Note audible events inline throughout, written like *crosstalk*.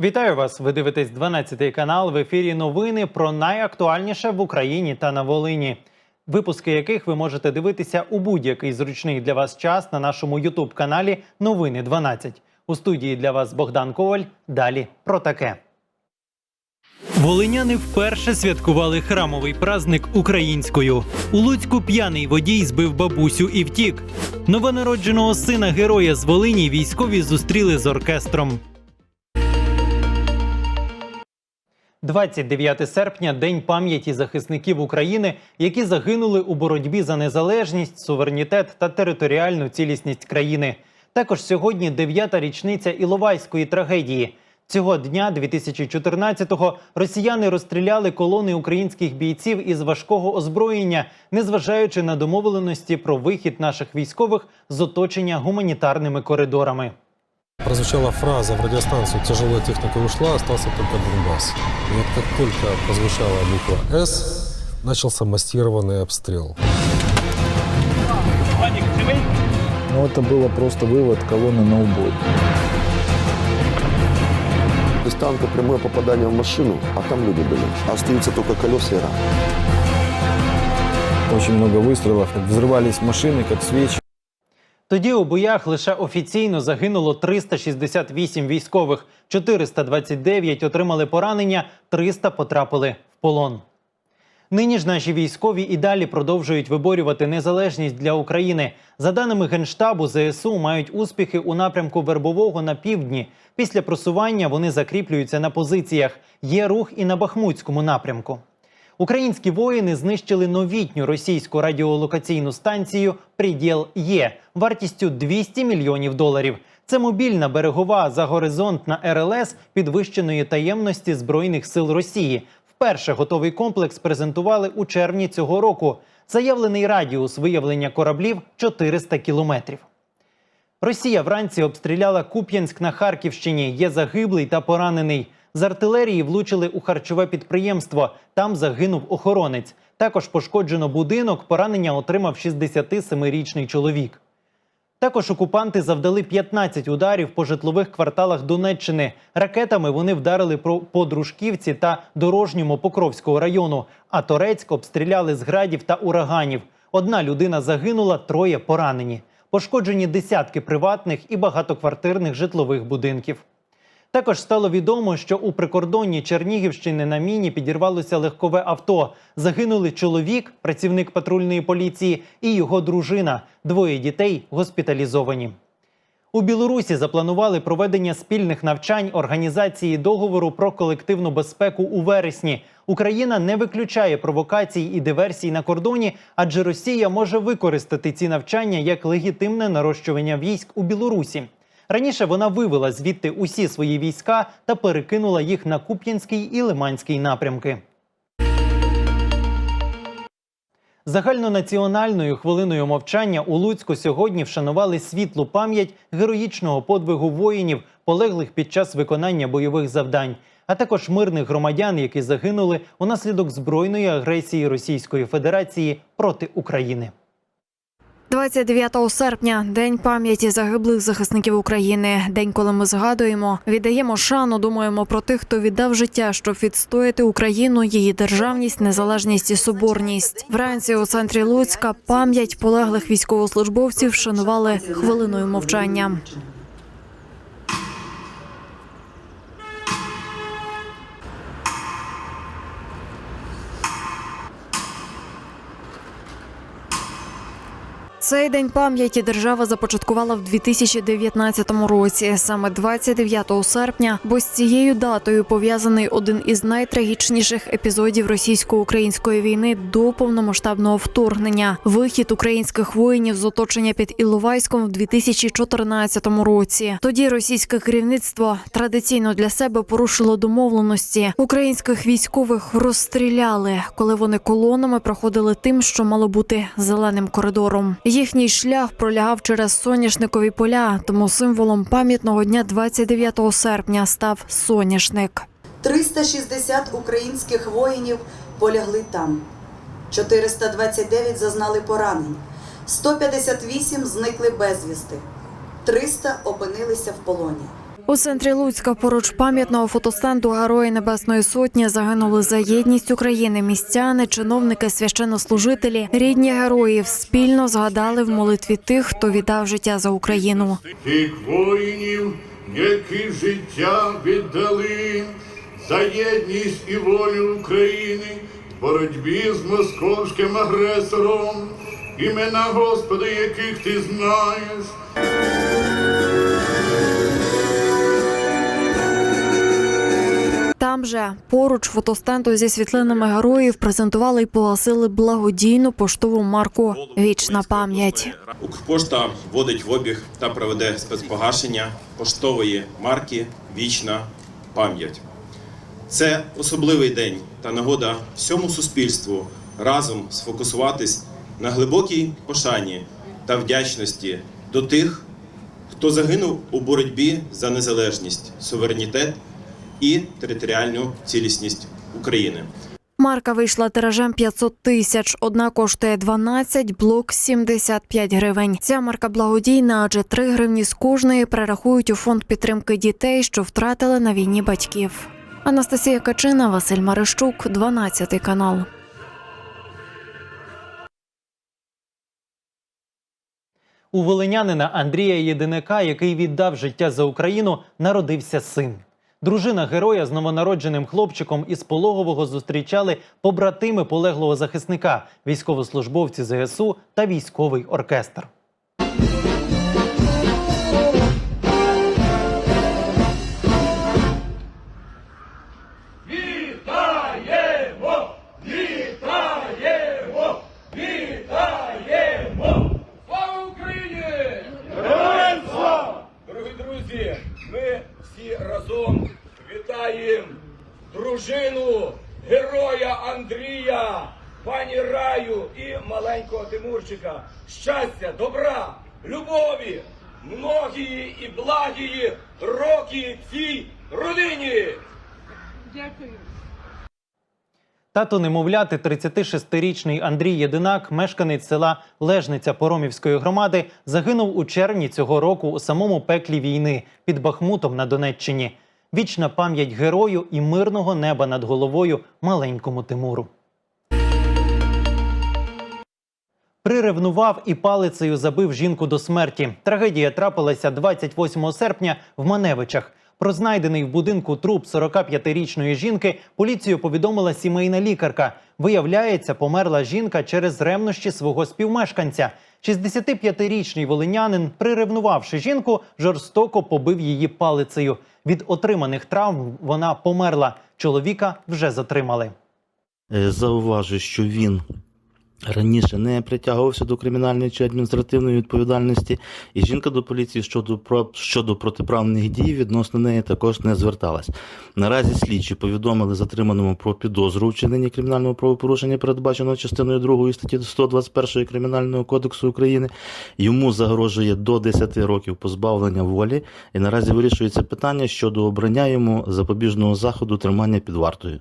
Вітаю вас! Ви дивитесь 12 канал. В ефірі новини про найактуальніше в Україні та на Волині. Випуски яких ви можете дивитися у будь-який зручний для вас час на нашому Ютуб каналі Новини 12. У студії для вас Богдан Коваль. Далі про таке. Волиняни вперше святкували храмовий праздник українською. У Луцьку п'яний водій збив бабусю і втік. Новонародженого сина героя з Волині військові зустріли з оркестром. 29 серпня день пам'яті захисників України, які загинули у боротьбі за незалежність, суверенітет та територіальну цілісність країни. Також сьогодні дев'ята річниця Іловайської трагедії. Цього дня, 2014-го, росіяни розстріляли колони українських бійців із важкого озброєння, незважаючи на домовленості про вихід наших військових з оточення гуманітарними коридорами. Прозвучала фраза в радиостанцию «Тяжелая техника ушла, остался только Донбасс». И вот как только прозвучала буква «С», начался массированный обстрел. Но это было просто вывод колонны на убой. Из танка прямое попадание в машину, а там люди были. Остаются только колеса и рама. Очень много выстрелов. Взрывались машины, как свечи. Тоді у боях лише офіційно загинуло 368 військових, 429 отримали поранення, 300 потрапили в полон. Нині ж наші військові і далі продовжують виборювати незалежність для України. За даними Генштабу, ЗСУ мають успіхи у напрямку Вербового на півдні. Після просування вони закріплюються на позиціях. Є рух і на Бахмутському напрямку. Українські воїни знищили новітню російську радіолокаційну станцію Приділ Є вартістю 200 мільйонів доларів. Це мобільна берегова загоризонтна РЛС підвищеної таємності збройних сил Росії. Вперше готовий комплекс презентували у червні цього року. Заявлений радіус виявлення кораблів 400 кілометрів. Росія вранці обстріляла Куп'янськ на Харківщині. Є загиблий та поранений. З артилерії влучили у харчове підприємство. Там загинув охоронець. Також пошкоджено будинок. Поранення отримав 67-річний чоловік. Також окупанти завдали 15 ударів по житлових кварталах Донеччини. Ракетами вони вдарили по Дружківці та дорожньому Покровського району. А Торецьк обстріляли з градів та ураганів. Одна людина загинула, троє поранені. Пошкоджені десятки приватних і багатоквартирних житлових будинків. Також стало відомо, що у прикордонні Чернігівщини на міні підірвалося легкове авто. Загинули чоловік, працівник патрульної поліції, і його дружина. Двоє дітей госпіталізовані. У Білорусі запланували проведення спільних навчань організації договору про колективну безпеку у вересні. Україна не виключає провокацій і диверсій на кордоні, адже Росія може використати ці навчання як легітимне нарощування військ у Білорусі. Раніше вона вивела звідти усі свої війська та перекинула їх на Куп'янський і Лиманський напрямки. Загальнонаціональною хвилиною мовчання у Луцьку сьогодні вшанували світлу пам'ять героїчного подвигу воїнів, полеглих під час виконання бойових завдань, а також мирних громадян, які загинули унаслідок збройної агресії Російської Федерації проти України. 29 серпня день пам'яті загиблих захисників України. День, коли ми згадуємо, віддаємо шану, думаємо про тих, хто віддав життя, щоб відстояти Україну, її державність, незалежність і соборність. Вранці у центрі Луцька пам'ять полеглих військовослужбовців шанували хвилиною мовчання. Цей день пам'яті держава започаткувала в 2019 році, саме 29 серпня, бо з цією датою пов'язаний один із найтрагічніших епізодів російсько-української війни до повномасштабного вторгнення вихід українських воїнів з оточення під Іловайськом в 2014 році. Тоді російське керівництво традиційно для себе порушило домовленості. Українських військових розстріляли, коли вони колонами проходили тим, що мало бути зеленим коридором. Їхній шлях пролягав через соняшникові поля, тому символом пам'ятного дня 29 серпня став соняшник. 360 українських воїнів полягли там. 429 зазнали поранень, 158 зникли безвісти, 300 опинилися в полоні. У центрі Луцька поруч пам'ятного фотостенду Герої Небесної Сотні загинули за єдність України. Містяни, чиновники, священнослужителі, рідні героїв спільно згадали в молитві тих, хто віддав життя за Україну. тих воїнів, які життя віддали за єдність і волю України в боротьбі з московським агресором, імена Господа, яких ти знаєш. Там же поруч фотостенду зі світлинами героїв презентували і погасили благодійну поштову марку Вічна пам'ять. Укрпошта вводить в обіг та проведе спецпогашення поштової марки Вічна пам'ять. Це особливий день та нагода всьому суспільству разом сфокусуватись на глибокій пошані та вдячності до тих, хто загинув у боротьбі за незалежність, суверенітет і територіальну цілісність України. Марка вийшла тиражем 500 тисяч. Одна коштує 12, блок 75 гривень. Ця марка благодійна, адже 3 гривні з кожної перерахують у фонд підтримки дітей, що втратили на війні батьків. Анастасія Качина, Василь Марищук, 12 канал. У волинянина Андрія Єдиника, який віддав життя за Україну, народився син. Дружина героя з новонародженим хлопчиком із пологового зустрічали побратими полеглого захисника, військовослужбовці ЗСУ та військовий оркестр. Всі разом вітаємо дружину героя Андрія, пані Раю і маленького Тимурчика. Щастя, добра, любові, многії і благії роки цій родині! Тато немовляти 36-річний Андрій Єдинак, мешканець села Лежниця Поромівської громади, загинув у червні цього року у самому пеклі війни під Бахмутом на Донеччині. Вічна пам'ять герою і мирного неба над головою маленькому Тимуру. Приревнував і палицею забив жінку до смерті. Трагедія трапилася 28 серпня в Маневичах. Про знайдений в будинку труп 45-річної жінки поліцію повідомила сімейна лікарка. Виявляється, померла жінка через ревнощі свого співмешканця. 65-річний волинянин, приревнувавши жінку, жорстоко побив її палицею. Від отриманих травм вона померла. Чоловіка вже затримали. Е, Зауважу, що він раніше не притягувався до кримінальної чи адміністративної відповідальності, і жінка до поліції щодо, щодо протиправних дій відносно неї також не зверталась. Наразі слідчі повідомили затриманому про підозру у вчиненні кримінального правопорушення, передбаченого частиною 2 статті 121 Кримінального кодексу України. Йому загрожує до 10 років позбавлення волі, і наразі вирішується питання щодо обрання йому запобіжного заходу тримання під вартою.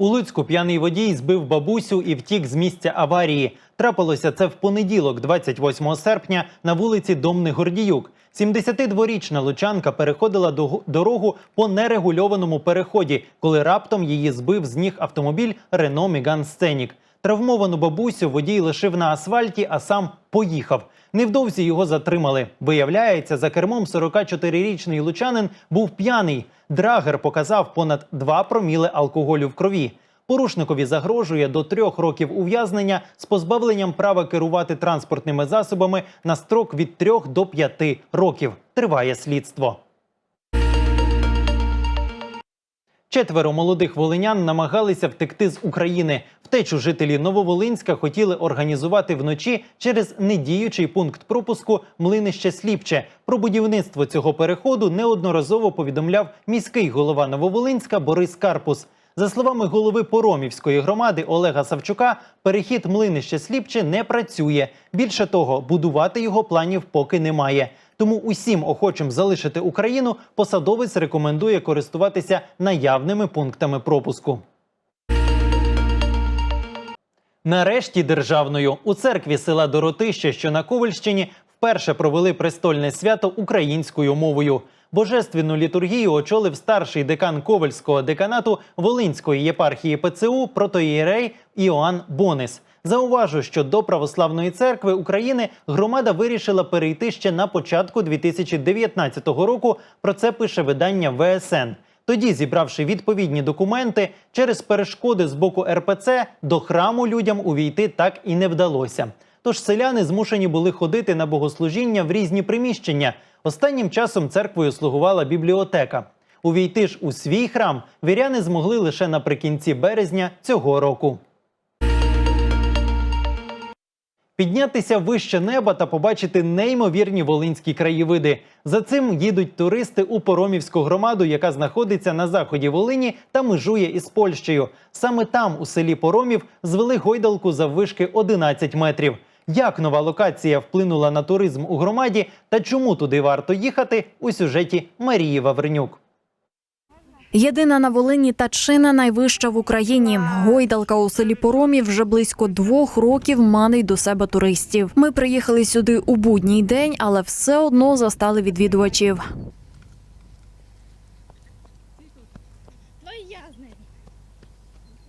У Луцьку п'яний водій збив бабусю і втік з місця аварії. Трапилося це в понеділок, 28 серпня, на вулиці Домний Гордіюк. 72-річна лучанка переходила дорогу по нерегульованому переході, коли раптом її збив з ніг автомобіль Renault Megane Scenic. Травмовану бабусю водій лишив на асфальті, а сам поїхав. Невдовзі його затримали. Виявляється, за кермом 44-річний лучанин був п'яний. Драгер показав понад 2 проміли алкоголю в крові. Порушникові загрожує до трьох років ув'язнення з позбавленням права керувати транспортними засобами на строк від 3 до 5 років. Триває слідство. Четверо молодих волинян намагалися втекти з України. Втечу жителі Нововолинська хотіли організувати вночі через недіючий пункт пропуску Млинище Сліпче. Про будівництво цього переходу неодноразово повідомляв міський голова Нововолинська Борис Карпус. За словами голови Поромівської громади Олега Савчука, перехід Млинище Сліпче не працює. Більше того, будувати його планів поки немає. Тому усім охочим залишити Україну посадовець рекомендує користуватися наявними пунктами пропуску. Нарешті державною у церкві села Доротище, що на Ковальщині, вперше провели престольне свято українською мовою. Божественну літургію очолив старший декан Ковальського деканату Волинської єпархії ПЦУ протоієрей Іоанн Бонис. Зауважу, що до православної церкви України громада вирішила перейти ще на початку 2019 року. Про це пише видання ВСН. Тоді, зібравши відповідні документи, через перешкоди з боку РПЦ до храму людям увійти так і не вдалося. Тож селяни змушені були ходити на богослужіння в різні приміщення. Останнім часом церквою слугувала бібліотека. Увійти ж у свій храм віряни змогли лише наприкінці березня цього року. Піднятися вище неба та побачити неймовірні волинські краєвиди. За цим їдуть туристи у Поромівську громаду, яка знаходиться на заході Волині та межує із Польщею. Саме там, у селі Поромів, звели гойдалку заввишки 11 метрів. Як нова локація вплинула на туризм у громаді та чому туди варто їхати у сюжеті Марії Вавренюк. Єдина на Волині та чина найвища в Україні. Гойдалка у селі Поромів вже близько двох років манить до себе туристів. Ми приїхали сюди у будній день, але все одно застали відвідувачів.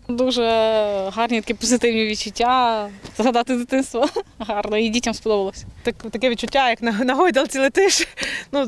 Дуже гарні такі позитивні відчуття. Згадати дитинство *laughs* гарно, і дітям сподобалося. Так, таке відчуття, як на, на гойдалці летиш. Ну,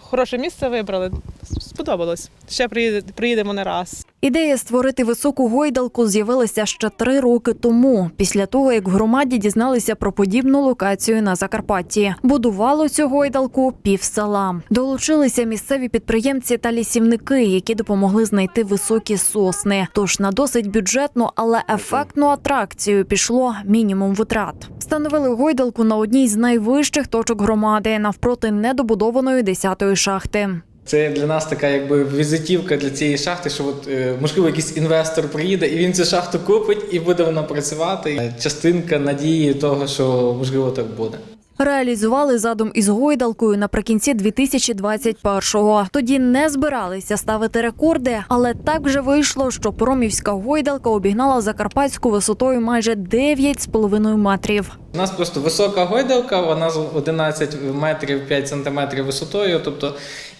хороше місце вибрали. Сподобалось. Ще приїде, приїдемо не раз. Ідея створити високу гойдалку з'явилася ще три роки тому, після того як в громаді дізналися про подібну локацію на Закарпатті. Будувало цю гойдалку пів села. Долучилися місцеві підприємці та лісівники, які допомогли знайти високі сосни. Тож на досить бюджетну, але ефектну атракцію пішло мінімум витрат. Встановили гойдалку на одній з найвищих точок громади навпроти недобудованої 10-ї шахти. Це для нас така якби візитівка для цієї шахти, що от, е, можливо якийсь інвестор приїде і він цю шахту купить і буде вона працювати. Частинка надії того, що можливо так буде. Реалізували задум із гойдалкою наприкінці 2021-го. Тоді не збиралися ставити рекорди, але так вже вийшло, що Поромівська гойдалка обігнала Закарпатську висотою майже 9,5 метрів. У нас просто висока гойдалка, вона з 11 метрів 5 сантиметрів висотою. Тобто,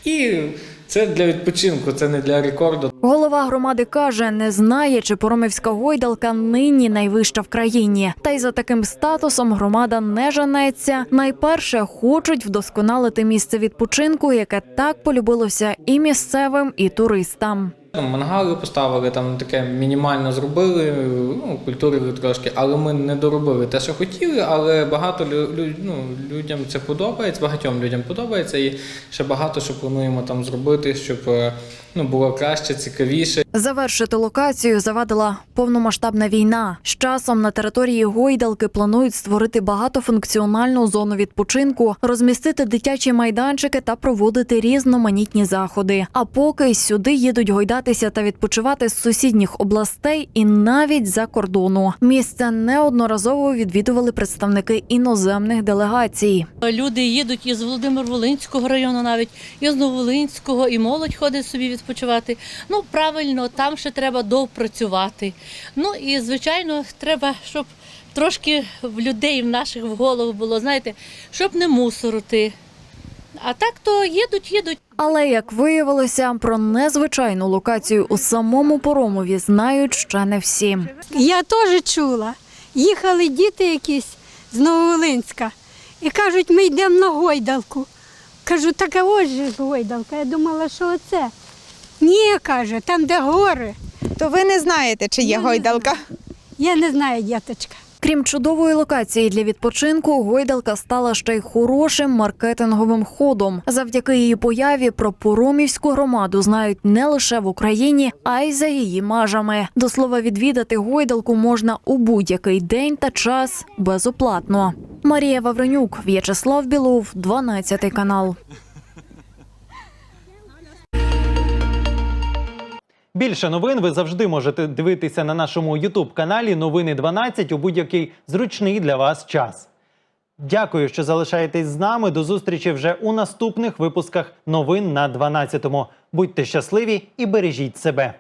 і це для відпочинку, це не для рекорду. Голова громади каже, не знає, чи Поромівська гойдалка нині найвища в країні. Та й за таким статусом громада не женеться. Найперше хочуть вдосконалити місце відпочинку, яке так полюбилося і місцевим, і туристам. Мангали поставили, там таке мінімально зробили, ну, культурили трошки, але ми не доробили те, що хотіли, але багато лю, лю- ну, людям це подобається, багатьом людям подобається, і ще багато що плануємо там зробити, щоб е, ну, було краще, цікавіше. Завершити локацію завадила повномасштабна війна. З часом на території Гойдалки планують створити багатофункціональну зону відпочинку, розмістити дитячі майданчики та проводити різноманітні заходи. А поки сюди їдуть гойдатися та відпочивати з сусідніх областей і навіть за кордону. Місце неодноразово відвідували представники іноземних делегацій. Люди їдуть із Володимир-Волинського району, навіть із Новолинського, і молодь ходить собі відпочивати. Ну правильно, там ще треба допрацювати. Ну і звичайно, треба, щоб трошки в людей в наших в голову було, знаєте, щоб не мусорити. А так то їдуть, їдуть. Але як виявилося, про незвичайну локацію у самому Поромові знають ще не всі. Я теж чула. Їхали діти якісь з Нововолинська і кажуть, ми йдемо на гойдалку. Кажу, так ось же гойдалка. Я думала, що оце. Ні, каже, там де гори. То ви не знаєте, чи Я не знаю. Я не знаю, діточка. Крім чудової локації для відпочинку, гойдалка стала ще й хорошим маркетинговим ходом. Завдяки її появі про Поромівську громаду знають не лише в Україні, а й за її межами. До слова, відвідати гойдалку можна у будь-який день та час безоплатно. Марія Вавренюк, В'ячеслав Білов, 12 канал. Більше новин ви завжди можете дивитися на нашому Ютуб каналі Новини 12 у будь-який зручний для вас час. Дякую, що залишаєтесь з нами. До зустрічі вже у наступних випусках новин на 12. Будьте щасливі і бережіть себе.